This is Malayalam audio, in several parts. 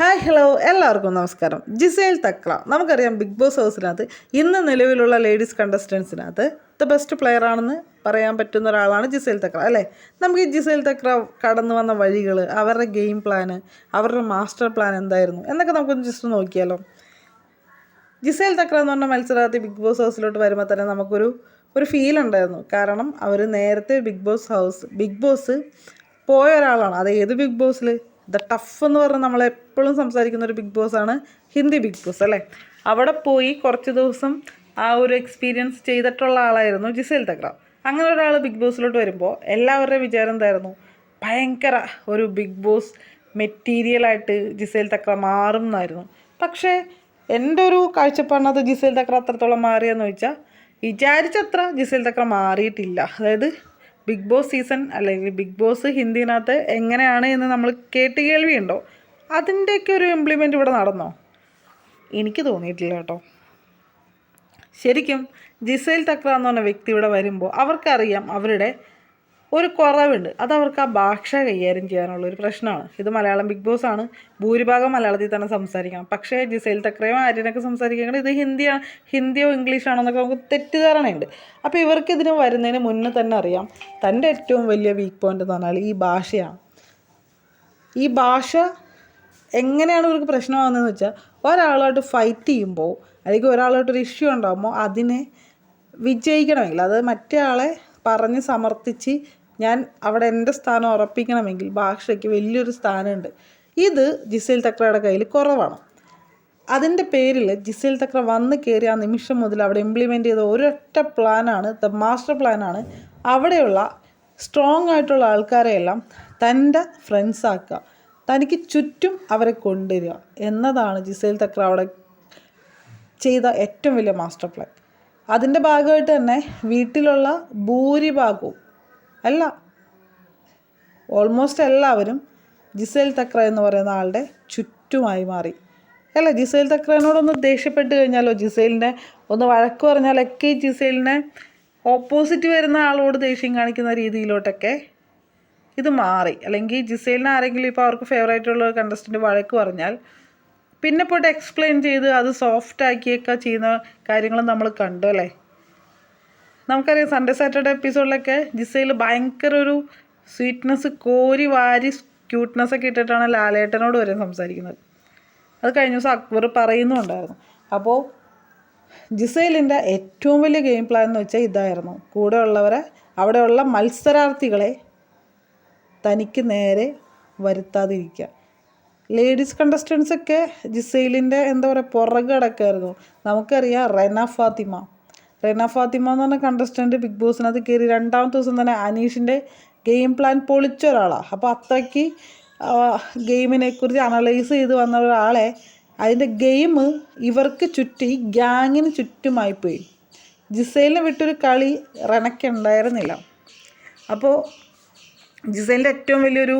ഹായ് ഹലോ എല്ലാവർക്കും നമസ്കാരം. ജിസേൽ തക്ല. നമുക്കറിയാം ബിഗ് ബോസ് ഹൗസിനകത്ത് ഇന്ന് നിലവിലുള്ള ലേഡീസ് കണ്ടസ്റ്റൻസിനകത്ത് ദ ബെസ്റ്റ് പ്ലെയർ ആണെന്ന് പറയാൻ പറ്റുന്ന ഒരാളാണ് ജിസേൽ തക്ര അല്ലേ? നമുക്ക് ഈ ജിസേൽ തക്ര കടന്നു വന്ന വഴികൾ അവരുടെ ഗെയിം പ്ലാന് അവരുടെ മാസ്റ്റർ പ്ലാൻ എന്തായിരുന്നു എന്നൊക്കെ നമുക്കൊന്ന് ജസ്റ്റ് നോക്കിയാലോ. ജിസേൽ തക്ര എന്ന് പറഞ്ഞ മത്സരാർത്ഥി ബിഗ് ബോസ് ഹൗസിലോട്ട് വരുമ്പോൾ തന്നെ നമുക്കൊരു ഒരു ഫീൽ ഉണ്ടായിരുന്നു. കാരണം അവർ നേരത്തെ Bigg Boss house Bigg Boss പോയ ഒരാളാണ്. അത് ഏത് ബിഗ് ബോസിൽ ദ ടഫ് എന്ന് പറഞ്ഞാൽ നമ്മൾ എപ്പോഴും സംസാരിക്കുന്ന ഒരു ബിഗ് ബോസ് ആണ് ഹിന്ദി ബിഗ് ബോസ് അല്ലേ? അവിടെ പോയി കുറച്ച് ദിവസം ആ ഒരു എക്സ്പീരിയൻസ് ചെയ്തിട്ടുള്ള ആളായിരുന്നു ജിസേൽ തക്ര അങ്ങനെ ഒരാൾ ബിഗ് ബോസിലോട്ട് വരുമ്പോൾ എല്ലാവരുടെയും വിചാരം എന്തായിരുന്നു? ഭയങ്കര ഒരു ബിഗ് ബോസ് മെറ്റീരിയലായിട്ട് ജിസേൽ തക്ര മാറും എന്നായിരുന്നു. പക്ഷേ എന്റെ ഒരു കാഴ്ചപ്പാടിനകത്ത് ജിസേൽ തക്ര അത്രത്തോളം മാറിയെന്ന് ചോദിച്ചാൽ വിചാരിച്ചത്ര ജിസേൽ തക്ര മാറിയിട്ടില്ല. അതായത് ബിഗ് ബോസ് സീസൺ അല്ലെങ്കിൽ ബിഗ് ബോസ് ഹിന്ദിനകത്ത് എങ്ങനെയാണ് എന്ന് നമ്മൾ കേട്ട് കേൾവിയുണ്ടോ? അതിന്റെയൊക്കെ ഒരു ഇംപ്ലിമെന്റ് ഇവിടെ നടന്നോ? എനിക്ക് തോന്നിയിട്ടില്ല കേട്ടോ. ശരിക്കും ജിസൈൽ തക്ര എന്ന് പറഞ്ഞ വ്യക്തി ഇവിടെ വരുമ്പോൾ അവർക്കറിയാം അവരുടെ ഒരു കുറവുണ്ട്. അത് അവർക്ക് ആ ഭാഷ കൈകാര്യം ചെയ്യാനുള്ള ഒരു പ്രശ്നമാണ്. ഇത് മലയാളം ബിഗ് ബോസ് ആണ്. ഭൂരിഭാഗം മലയാളത്തിൽ തന്നെ സംസാരിക്കണം. പക്ഷേ ജിസൈൽ തക്രയും ആര്യനൊക്കെ സംസാരിക്കുന്നത് ഇത് ഹിന്ദിയാണ്. ഹിന്ദിയോ ഇംഗ്ലീഷാണോ എന്നൊക്കെ നമുക്ക് തെറ്റിദ്ധാരണയുണ്ട്. അപ്പോൾ ഇവർക്ക് ഇതിന് വരുന്നതിന് മുന്നേ തന്നെ അറിയാം. തന്റെ ഏറ്റവും വലിയ വീക്ക് പോയിന്റ് എന്ന് പറഞ്ഞാൽ ഈ ഭാഷയാണ്. ഈ ഭാഷ എങ്ങനെയാണ് ഇവർക്ക് പ്രശ്നമാകുന്നതെന്ന് വെച്ചാൽ ഒരാളായിട്ട് ഫൈറ്റ് ചെയ്യുമ്പോൾ അല്ലെങ്കിൽ ഒരാളായിട്ടൊരു ഇഷ്യൂ ഉണ്ടാകുമ്പോൾ അതിനെ വിജയിക്കണമെങ്കിൽ അത് മറ്റേ ആളെ പറഞ്ഞ് സമർത്ഥിച്ച് ഞാൻ അവിടെ എന്റെ സ്ഥാനം ഉറപ്പിക്കണമെങ്കിൽ ഭാഷയ്ക്ക് വലിയൊരു സ്ഥാനമുണ്ട്. ഇത് ജിസേൽ തക്രയുടെ കയ്യിൽ കുറവാണ്. അതിന്റെ പേരിൽ ജിസേൽ തക്ര വന്ന് കയറി ആ നിമിഷം മുതൽ അവിടെ ഇംപ്ലിമെന്റ് ചെയ്ത ഒരൊറ്റ പ്ലാനാണ് ദ മാസ്റ്റർ പ്ലാനാണ് അവിടെയുള്ള സ്ട്രോങ് ആയിട്ടുള്ള ആൾക്കാരെയെല്ലാം തന്റെ ഫ്രണ്ട്സാക്കുക തനിക്ക് ചുറ്റും അവരെ കൊണ്ടുവരിക എന്നതാണ് ജിസേൽ തക്ര അവിടെ ചെയ്ത ഏറ്റവും വലിയ മാസ്റ്റർ പ്ലാൻ അതിന്റെ ഭാഗമായിട്ട് തന്നെ വീട്ടിലുള്ള ഭൂരിഭാഗവും അല്ല. ഓൾമോസ്റ്റ് എല്ലാവരും ജിസേൽ തക്ര എന്ന് പറയുന്ന ആളുടെ ചുറ്റുമായി മാറി. അല്ല ജിസേൽ തക്രനോടൊന്ന് ദേഷ്യപ്പെട്ട് കഴിഞ്ഞാലോ? ജിസേലിനെ ഒന്ന് വഴക്ക് പറഞ്ഞാലൊക്കെ ജിസേലിനെ ഓപ്പോസിറ്റ് വരുന്ന ആളോട് ദേഷ്യം കാണിക്കുന്ന രീതിയിലോട്ടൊക്കെ ഇത് മാറി. അല്ലെങ്കിൽ ജിസേലിന് ആരെങ്കിലും ഇപ്പോൾ അവർക്ക് ഫേവറേറ്റ് ഉള്ള കണ്ടസ്റ്റന്റ് വഴക്ക് പറഞ്ഞാൽ പിന്നെ പോയിട്ട് എക്സ്പ്ലെയിൻ ചെയ്ത് അത് സോഫ്റ്റ് ആക്കിയൊക്കെ ചെയ്യുന്ന കാര്യങ്ങൾ നമ്മൾ കണ്ടു അല്ലേ? നമുക്കറിയാം സൺഡേ സാറ്റർഡേ എപ്പിസോഡിലൊക്കെ ജിസയിൽ ഭയങ്കര ഒരു സ്വീറ്റ്നെസ് കോരി വാരി ക്യൂട്ട്നെസ് ഒക്കെ ഇട്ടിട്ടാണ് ലാലേട്ടനോട് വരെ സംസാരിക്കുന്നത്. അത് കഴിഞ്ഞ ദിവസം അക്ബർ പറയുന്നുണ്ടായിരുന്നു. അപ്പോൾ ജിസൈലിന്റെ ഏറ്റവും വലിയ ഗെയിം പ്ലാൻ എന്ന് വെച്ചാൽ ഇതായിരുന്നു. കൂടെ ഉള്ളവരെ അവിടെയുള്ള മത്സരാർത്ഥികളെ തനിക്ക് നേരെ വരുത്താതിരിക്കുക. ലേഡീസ് കണ്ടസ്റ്റൻസ് ഒക്കെ ജിസൈലിന്റെ എന്താ പറയുക പുറകെ കിടക്കായിരുന്നു. നമുക്കറിയാം റെന ഫാത്തിമ. റെന ഫാത്തിമ എന്ന് പറഞ്ഞ കണ്ടസ്റ്റന്റ് ബിഗ് ബോസിനകത്ത് കയറി രണ്ടാമത്തെ ദിവസം തന്നെ അനീഷിന്റെ ഗെയിം പ്ലാൻ പൊളിച്ച ഒരാളാണ് അപ്പോൾ അത്രയ്ക്ക് ഗെയിമിനെ കുറിച്ച് അനലൈസ് ചെയ്ത് വന്ന ഒരാളെ അതിന്റെ ഗെയിം ഇവർക്ക് ചുറ്റി ഗ്യാങ്ങിന് ചുറ്റുമായി പോയി. ജിസൈലിനെ വിട്ടൊരു കളി റെനയ്ക്ക് അപ്പോൾ ജിസൈലിന്റെ ഏറ്റവും വലിയൊരു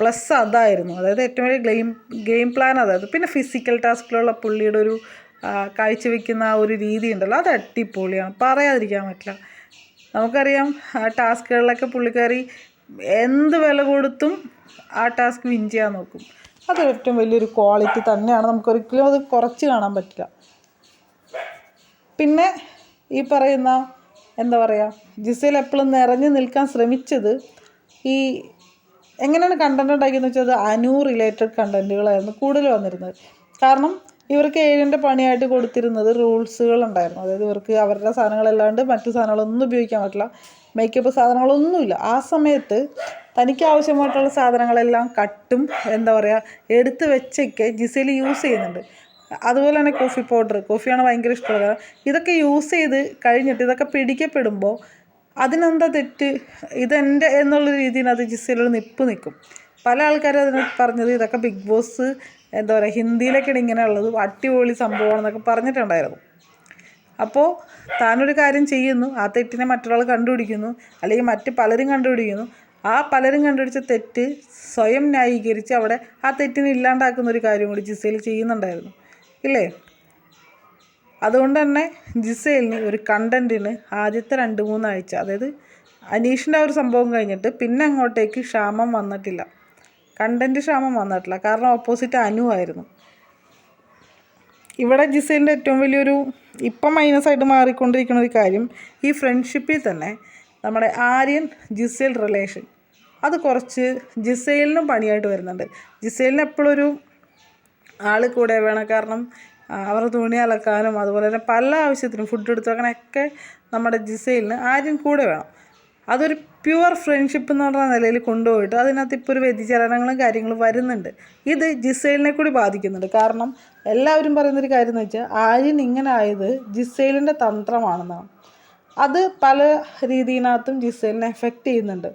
പ്ലസ് അതായിരുന്നു. അതായത് ഏറ്റവും വലിയ ഗെയിം ഗെയിം പ്ലാൻ അതായത് പിന്നെ ഫിസിക്കൽ ടാസ്കിലുള്ള പുള്ളിയുടെ ഒരു കാഴ്ചവെക്കുന്ന ആ ഒരു രീതി ഉണ്ടല്ലോ. അത് അടിപൊളിയാണ്. പറയാതിരിക്കാൻ പറ്റില്ല. നമുക്കറിയാം ആ ടാസ്കുകളിലൊക്കെ പുള്ളിക്കാരി എന്ത് വില കൊടുത്തും ആ ടാസ്ക് വിൻ ചെയ്യാൻ നോക്കും. അത് ഏറ്റവും വലിയൊരു ക്വാളിറ്റി തന്നെയാണ്. നമുക്കൊരിക്കലും അത് കുറച്ച് കാണാൻ പറ്റില്ല. പിന്നെ ഈ പറയുന്ന എന്താ പറയുക ജിസയിൽ എപ്പോഴും നിറഞ്ഞു നിൽക്കാൻ ശ്രമിച്ചത് ഈ എങ്ങനെയാണ് കണ്ടന്റ് ഉണ്ടാക്കിയെന്ന് വെച്ചാൽ അത് അനു റിലേറ്റഡ് കണ്ടന്റുകളായിരുന്നു കൂടുതൽ വന്നിരുന്നത്. കാരണം ഇവർക്ക് ഏഴിന്റെ പണിയായിട്ട് കൊടുത്തിരുന്നത് റൂൾസുകൾ ഉണ്ടായിരുന്നു അതായത് ഇവർക്ക് അവരുടെ സാധനങ്ങളല്ലാണ്ട് മറ്റു സാധനങ്ങളൊന്നും ഉപയോഗിക്കാൻ പറ്റില്ല. മേക്കപ്പ് സാധനങ്ങളൊന്നുമില്ല. ആ സമയത്ത് തനിക്ക് ആവശ്യമായിട്ടുള്ള സാധനങ്ങളെല്ലാം കട്ടും എന്താ പറയുക എടുത്ത് വെച്ചൊക്കെ ജിസയിൽ യൂസ് ചെയ്യുന്നുണ്ട്. അതുപോലെ തന്നെ കോഫി പൗഡർ കോഫിയാണ് ഭയങ്കര ഇഷ്ടമുള്ളത് ഇതൊക്കെ യൂസ് ചെയ്ത് കഴിഞ്ഞിട്ട് ഇതൊക്കെ പിടിക്കപ്പെടുമ്പോൾ അതിനെന്താ തെറ്റ്? ഇതെന്റെ എന്നുള്ള രീതിയിൽ അത് ജിസയിൽ നിപ്പ് നിൽക്കും. പല ആൾക്കാരും അതിനെ പറഞ്ഞത് ഇതൊക്കെ ബിഗ് ബോസ് എന്താ പറയുക ഹിന്ദിയിലൊക്കെയാണ് ഇങ്ങനെയുള്ളത്. അടിപൊളി സംഭവമാണെന്നൊക്കെ പറഞ്ഞിട്ടുണ്ടായിരുന്നു. അപ്പോൾ താനൊരു കാര്യം ചെയ്യുന്നു. ആ തെറ്റിനെ മറ്റൊരാൾ കണ്ടുപിടിക്കുന്നു. അല്ലെങ്കിൽ മറ്റ് പലരും കണ്ടുപിടിക്കുന്നു. ആ പലരും കണ്ടുപിടിച്ച തെറ്റ് സ്വയം ന്യായീകരിച്ച് അവിടെ ആ തെറ്റിനെ ഇല്ലാണ്ടാക്കുന്ന ഒരു കാര്യം കൂടി ജിസയിൽ ചെയ്യുന്നുണ്ടായിരുന്നു. ഇല്ലേ? അതുകൊണ്ട് തന്നെ ജിസേലിന് ഒരു കണ്ടന്റിന് ആദ്യത്തെ രണ്ട് മൂന്നാഴ്ച അതായത് അനീഷിന്റെ ആ ഒരു സംഭവം കഴിഞ്ഞിട്ട് പിന്നെ അങ്ങോട്ടേക്ക് ക്ഷാമം വന്നിട്ടില്ല. കണ്ടന്റ് ക്ഷാമം വന്നിട്ടില്ല. കാരണം ഓപ്പോസിറ്റ് അനു ആയിരുന്നു. ഇവിടെ ജിസേലിന്റെ ഏറ്റവും വലിയൊരു ഇപ്പം മൈനസായിട്ട് മാറിക്കൊണ്ടിരിക്കുന്ന ഒരു കാര്യം ഈ ഫ്രണ്ട്ഷിപ്പിൽ തന്നെ നമ്മുടെ ആര്യൻ ജിസേൽ റിലേഷൻ അത് കുറച്ച് ജിസേലിനും പണിയായിട്ട് വരുന്നുണ്ട്. ജിസേലിന് എപ്പോഴൊരു ആൾ കൂടെ വേണം. കാരണം അവർ തുണി അലക്കാനും അതുപോലെ തന്നെ പല ആവശ്യത്തിനും ഫുഡ് എടുത്തു വെക്കാനൊക്കെ നമ്മുടെ ജിസൈലിന് ആര്യൻ കൂടെ വേണം. അതൊരു പ്യുവർ ഫ്രണ്ട്ഷിപ്പ് എന്ന് പറഞ്ഞ നിലയിൽ കൊണ്ടുപോയിട്ട് അതിനകത്ത് ഇപ്പോൾ ഒരു വ്യതിചലനങ്ങളും കാര്യങ്ങളും വരുന്നുണ്ട്. ഇത് ജിസൈലിനെ കൂടി ബാധിക്കുന്നുണ്ട്. കാരണം എല്ലാവരും പറയുന്നൊരു കാര്യം എന്ന് വെച്ചാൽ ആര്യൻ ഇങ്ങനെ ആയത് ജിസൈലിന്റെ തന്ത്രമാണെന്നാണ്. അത് പല രീതിയിനകത്തും ജിസൈലിനെ എഫക്റ്റ് ചെയ്യുന്നുണ്ട്.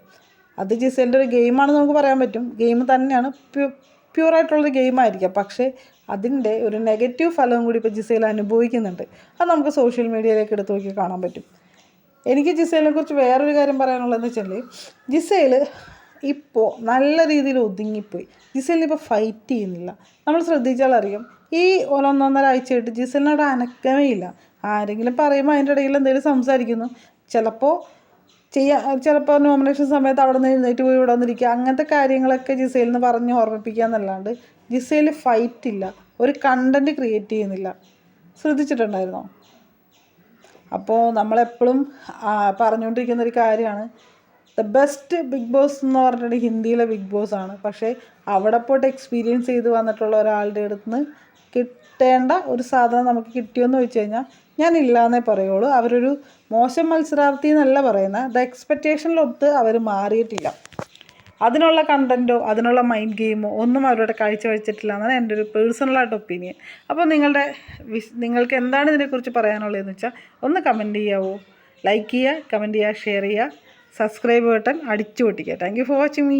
അത് ജിസൈലിന്റെ ഒരു ഗെയിമാണെന്ന് നമുക്ക് പറയാൻ പറ്റും. ഗെയിം തന്നെയാണ് പ്യു പ്യുവറായിട്ടുള്ളൊരു ഗെയിമായിരിക്കാം പക്ഷേ അതിന്റെ ഒരു നെഗറ്റീവ് ഫലവും കൂടി ഇപ്പോൾ ജിസൈൽ അനുഭവിക്കുന്നുണ്ട്. അത് നമുക്ക് സോഷ്യൽ മീഡിയയിലേക്ക് എടുത്ത് നോക്കി കാണാൻ പറ്റും. എനിക്ക് ജിസേലിനെ കുറിച്ച് വേറൊരു കാര്യം പറയാനുള്ളതെന്ന് വെച്ചാൽ ജിസേൽ ഇപ്പോൾ നല്ല രീതിയിൽ ഒതുങ്ങിപ്പോയി. ജിസേലിന് ഇപ്പോൾ ഫൈറ്റ് ചെയ്യുന്നില്ല. നമ്മൾ ശ്രദ്ധിച്ചാൽ അറിയാം ഈ ഒന്നൊന്നര ആഴ്ചയായിട്ട് ജിസേലിനോട് അനക്കമേ ഇല്ല. ആരെങ്കിലും പറയുമ്പോൾ അതിന്റെ ഇടയിൽ എന്തെങ്കിലും സംസാരിക്കുന്നു. ചിലപ്പോൾ ചെയ്യാ ചിലപ്പോൾ നോമിനേഷൻ സമയത്ത് അവിടെ നിന്ന് എഴുന്നേറ്റ് പോയി ഇവിടെ വന്നിരിക്കുക. അങ്ങനത്തെ കാര്യങ്ങളൊക്കെ ജിസേലിന് പറഞ്ഞ് ഓർമ്മിപ്പിക്കുക എന്നല്ലാണ്ട് ജിസേൽ ഫൈറ്റ് ഇല്ല. ഒരു കണ്ടന്റ് ക്രിയേറ്റ് ചെയ്യുന്നില്ല. ശ്രദ്ധിച്ചിട്ടുണ്ടായിരുന്നോ? അപ്പോൾ നമ്മളെപ്പോഴും പറഞ്ഞുകൊണ്ടിരിക്കുന്ന ഒരു കാര്യമാണ്. ദ ബെസ്റ്റ് ബിഗ് ബോസ് എന്ന് പറഞ്ഞിട്ടുണ്ടെങ്കിൽ ഹിന്ദിയിലെ ബിഗ് ബോസ് ആണ്. പക്ഷേ അവിടെ പോയിട്ട് എക്സ്പീരിയൻസ് ചെയ്ത് വന്നിട്ടുള്ള ഒരാളുടെ അടുത്ത് നിന്ന് കിട്ടേണ്ട ഒരു സാധനം നമുക്ക് കിട്ടിയോന്ന് വെച്ച് കഴിഞ്ഞാൽ ഞാൻ ഇല്ലാന്നേ പറയുള്ളൂ. അവരൊരു മോശം മത്സരാർത്ഥി എന്നല്ല പറയുന്നത് ദ എക്സ്പെക്റ്റേഷനിലൊത്ത് അവർ മാറിയിട്ടില്ല. അതിനുള്ള കണ്ടന്റോ അതിനുള്ള മൈൻഡ് ഗെയിമോ ഒന്നും അവരുടെ കാഴ്ചവെച്ചിട്ടില്ല എന്നാണ് എന്റെ ഒരു പേഴ്സണലായിട്ട് ഒപ്പീനിയൻ അപ്പോൾ നിങ്ങളുടെ വിസ് നിങ്ങൾക്ക് എന്താണ് ഇതിനെക്കുറിച്ച് പറയാനുള്ളതെന്ന് വെച്ചാൽ ഒന്ന് കമന്റ് ചെയ്യാവോ. ലൈക്ക് ചെയ്യുക കമന്റ് ചെയ്യുക ഷെയർ ചെയ്യുക. സബ്സ്ക്രൈബ് ബട്ടൺ അടിച്ചു പൊട്ടിക്കുക thank you for watching me